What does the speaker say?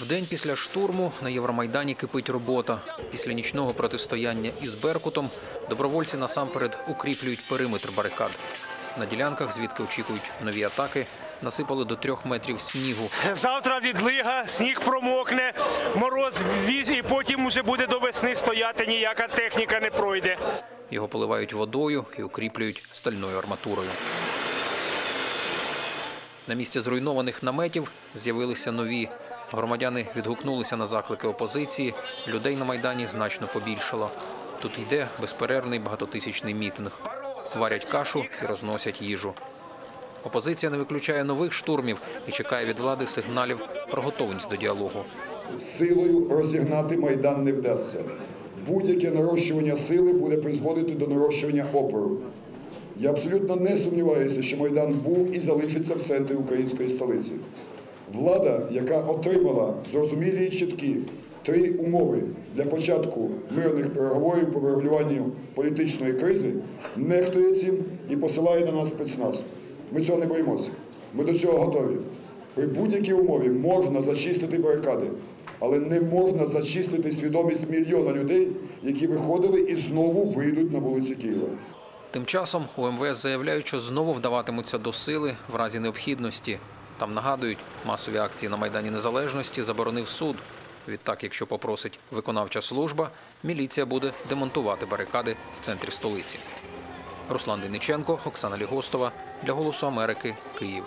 Вдень після штурму на Євромайдані кипить робота. Після нічного протистояння із Беркутом добровольці насамперед укріплюють периметр барикад. На ділянках, звідки очікують нові атаки, насипали до трьох метрів снігу. Завтра відлига, сніг промокне, мороз віз, і потім уже буде до весни стояти, ніяка техніка не пройде. Його поливають водою і укріплюють стальною арматурою. На місці зруйнованих наметів з'явилися нові. Громадяни відгукнулися на заклики опозиції. Людей на майдані значно побільшало. Тут йде безперервний багатотисячний мітинг. Варять кашу і розносять їжу. Опозиція не виключає нових штурмів і чекає від влади сигналів про готовність до діалогу. Силою розігнати Майдан не вдасться. Будь-яке нарощування сили буде призводити до нарощування опору. Я абсолютно не сумніваюся, що Майдан був і залишиться в центрі української столиці. Влада, яка отримала зрозумілі і чіткі три умови для початку мирних переговорів по врегулюванню політичної кризи, нехтує цим і посилає на нас спецназ. Ми цього не боїмося. Ми до цього готові. При будь-якій умові можна зачистити барикади, але не можна зачистити свідомість мільйона людей, які виходили і знову вийдуть на вулиці Києва. Тим часом у МВС заявляють, що знову вдаватимуться до сили в разі необхідності. Там нагадують, масові акції на Майдані Незалежності заборонив суд. Відтак, якщо попросить виконавча служба, міліція буде демонтувати барикади в центрі столиці. Руслан Дениченко, Оксана Лігостова для Голосу Америки, Київ.